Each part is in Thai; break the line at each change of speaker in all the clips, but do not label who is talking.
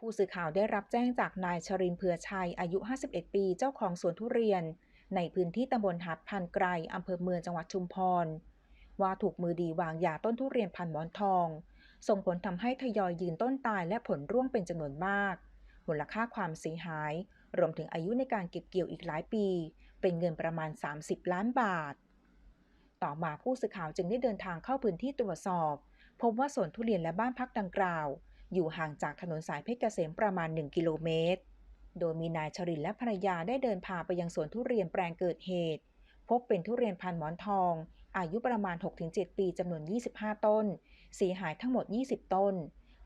ผู้สื่อข่าวได้รับแจ้งจากนายชรินเผือชัย อายุ 51 ปี เจ้าของสวนทุเรียน ในพื้นที่ตำบลหัดพันไกรอำเภอเมืองจังหวัดชุมพร ว่าถูกมือดีวางยาต้นทุเรียนพันหมอนทอง ส่งผลทำให้ทยอยยืนต้นตายและผลร่วงเป็นจำนวนมาก มูลค่าความเสียหาย รวมถึงอายุในการเก็บเกี่ยวอีกหลายปี เป็นเงินประมาณ 30 ล้านบาท ต่อมาผู้สื่อข่าวจึงได้เดินทางเข้าพื้นที่ตรวจสอบ พบว่าสวนทุเรียนและบ้านพักดังกล่าว อยู่ห่างจากถนนสายเพชรเกษมประมาณ 1 กิโลเมตร โดยมีนายชรินและภรรยาได้เดินพาไปยังสวนทุเรียนแปลงเกิดเหตุ พบเป็นทุเรียนพันหมอนทอง อายุประมาณ 6-7 ปีจำนวน 25 ต้น เสียหายทั้งหมด 20 ต้น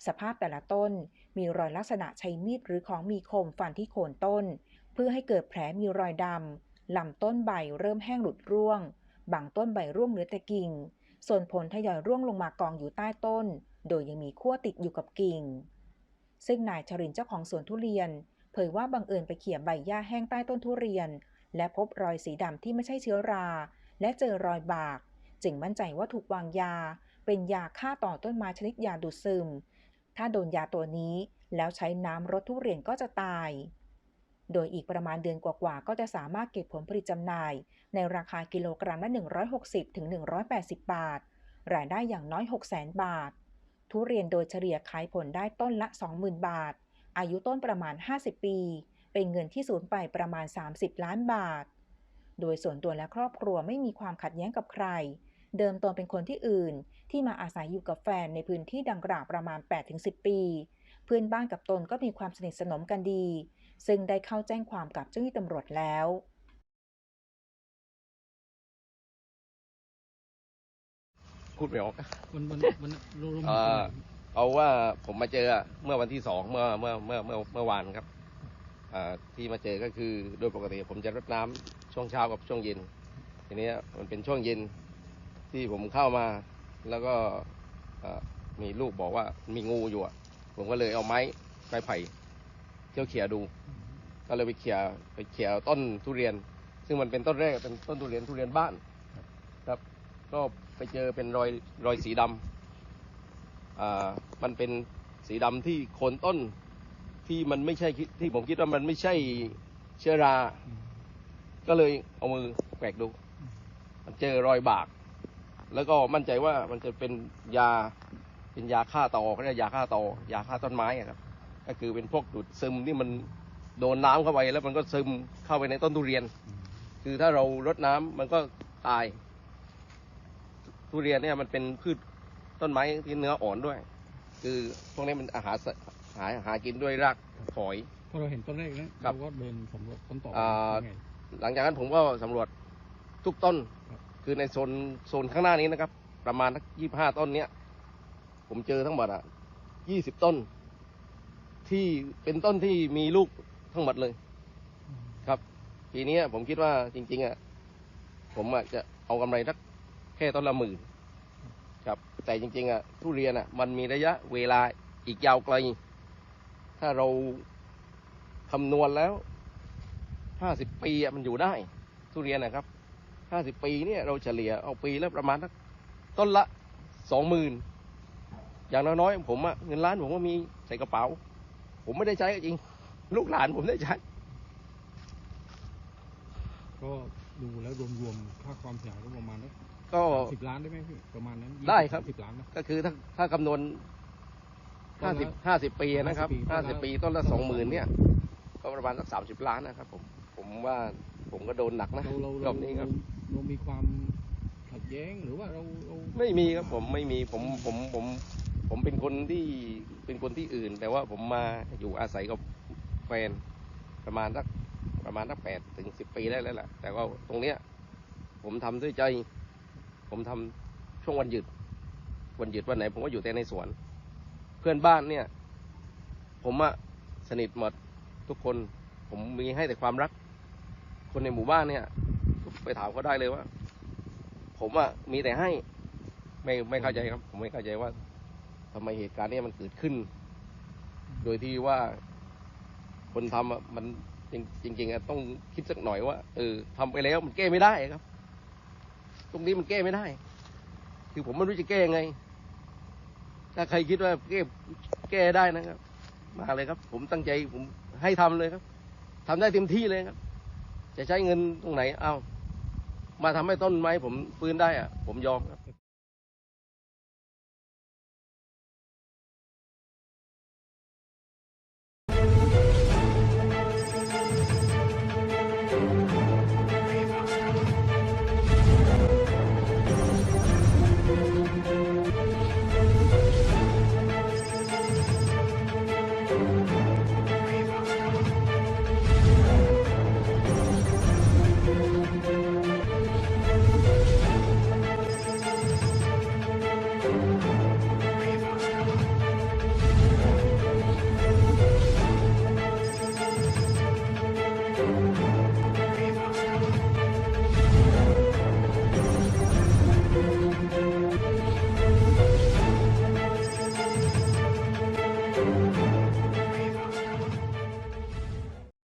สภาพแต่ละต้นมีรอยลักษณะใช้มีดหรือของมีคมฟันที่โคนต้น เพื่อให้เกิดแผลมีรอยดำลำต้นใบเริ่มแห้งหลุดร่วง บางต้นใบร่วงเหลือแต่กิ่ง ส่วนผลทยอยร่วงลงมากองอยู่ใต้ต้น โดยยังมีขั้วติดอยู่กับกิ่ง ซึ่งนายชรินเจ้าของสวนทุเรียน เผยว่าบังเอิญไปเขี่ยใบหญ้าแห้งใต้ต้นทุเรียน และพบรอยสีดำที่ไม่ใช่เชื้อรา และเจอรอยบาก จึงมั่นใจว่าถูกวางยา เป็นยาฆ่าต่อต้นไม้ชนิดยาดูดซึม ถ้าโดนยาตัวนี้แล้วใช้น้ำรดทุเรียนก็จะตาย โดยอีกประมาณเดือนกว่าๆ ก็จะสามารถเก็บผลผลิตจำหน่าย ในราคากิโลกรัมละ 160 ถึง 180 บาท รายได้อย่างน้อย 600,000 บาท ทุเรียนโดยเฉลี่ยขายผลได้ต้นละ 20,000 บาท อายุต้นประมาณ 50 ปี เป็นเงินที่สูญไปประมาณ 30 ล้านบาท โดยส่วนตัวและครอบครัวไม่มีความขัดแย้งกับใคร เดิมตนเป็นคนที่อื่น ที่มาอาศัยอยู่กับแฟนในพื้นที่ดังกล่าวประมาณ 8-10 ปี เพื่อนบ้านกับตนก็มีความสนิทสนมกันดี ซึ่งได้เข้าแจ้งความกับเจ้าหน้าที่ตำรวจแล้ว
พูดไม่ออก
วันวันวันลงลง
เอ่อเอาว่าผมมาเจอเมื่อวันที่สองเมื่อเมื่อเมื่อเมื่อเมื่อวานครับอ่าที่มาเจอก็คือโดยปกติผมจะรดน้ำช่วงเช้ากับช่วงเย็น ทีนี้มันเป็นช่วงเย็นที่ผมเข้ามาแล้วก็เอ่อมีลูกบอกว่ามีงูอยู่อะผมก็เลยเอาไม้ไม้ไผ่ เที่ยวเขี่ยดู ก็เลยไปเขี่ยไปเขี่ยต้นทุเรียน ซึ่งมันเป็นต้นแรกเป็นต้นทุเรียนทุเรียนบ้านครับ ก็ไปเจอเป็นรอยรอยสีดำอ่ามันเป็นสีดำที่โคนต้นที่มันไม่ใช่คิดที่ผมคิดว่ามันไม่ใช่เชื้อรา ก็เลยเอามือแกวกดู มันเจอรอยบาก แล้วก็มั่นใจว่ามันจะเป็นยาเป็นยาฆ่าตอเขาเรียกยาฆ่าตอยาฆ่าต้นไม้อะครับ ก็คือเป็นพวกดูดซึมที่มันโดนน้ำเข้าไปแล้วมันก็ซึมเข้าไปในต้นทุเรียน คือถ้าเรารดน้ำมันก็ตาย ทุเรียนเนี่ยมันเป็นพืชต้นไม้ที่เนื้ออ่อนด้วย คือพวกนี้มันอาหารสหาหากินด้วยรากฝอย
พอเราเห็นต้นแรกนะครับเราก็เดินสำรวจต้นต่อ
อ่า
ยังไง
หลังจากนั้นผมก็สำรวจทุกต้น
ครับ
คือในโซนโซนข้างหน้านี้นะครับ ประมาณยี่ห้าต้นเนี้ย ผมเจอทั้งหมดอะยี่สิบต้น ที่เป็นต้นที่มีลูกทั้งหมดเลย ครับ ปีนี้ผมคิดว่าจริง ๆอะผมอะจะเอากำไรสักแค่ต้นละหมื่นครับ แต่จริง ๆอะทุเรียนอะ มันมีระยะเวลาอีกยาวไกล ถ้าเราคำนวณแล้วห้าสิบปีอะมันอยู่ได้ ทุเรียนนะครับห้าสิบปีเนี่ยเราเฉลี่ยเอาปีละประมาณสักต้นละสองหมื่นอย่างน้อยๆผมอะเงินล้านผมก็มีใส่กระเป๋า ผมไม่ได้ใช้ก็จริง ลูกหลานผมได้ใช้
ก็ดูแล้วรวมๆค่าความเสียหายก็ประมาณสัก
ก็
สิบล้านได้ไหมพี่ประมาณนั้น
ได้ครับ
สิบล้านนะ
ก็คือถ้าถ้าคำนวณ
ต้
ห้าน
ละ
สิบห้าสิบปีนะครับ
50
ห้าสิบ
ปี
ปี
ต้
ต้
น
น
ละ
ละ สองหมื่นเนี่ย ก็ประมาณสักสามสิบล้านนะครับผมผมว่าผมก็โดนหนักนะ
เราเรา
ร
เรา
อบนี้ครับ
เรามีความขัดแย้งหรือว่าเราเรา
ไม่มีครับผมไม่มีผมผมผม ผมเป็นคนที่เป็นคนที่อื่น แต่ว่าผมมาอยู่อาศัยกับแฟนประมาณสักประมาณสักแปดถึงสิบปีได้แล้วแหละแต่ว่าตรงเนี้ย ผมทำด้วยใจ ผมทำช่วงวันหยุด วันหยุดวันไหน ผมก็อยู่แต่ในสวน เพื่อนบ้านเนี่ย ผมอะสนิทหมดทุกคน ผมมีให้แต่ความรัก คนในหมู่บ้านเนี่ย ไปถามเขาได้เลยว่า ผมอะมีแต่ให้ ไม่ไม่เข้าใจครับ ผมไม่เข้าใจว่า ทำไมเหตุการณ์เนี้มันเกิดขึ้น โดยที่ว่าคนทำอะมันจริงจริงๆอะต้องคิดสักหน่อยว่าเออทำไปแล้วมันแก้ไม่ได้ครับ ตรงนี้มันแก้ไม่ได้ คือผมไม่รู้จะแก้ยังไง ถ้าใครคิดว่าแก้แก้ได้นะครับ มาเลยครับ ผมตั้งใจผมให้ทำเลยครับทำได้เต็มที่เลยครับ จะใช้เงินตรงไหน เอามาทำให้ต้นไม้ผมฟื้นได้อะผมยอมครับ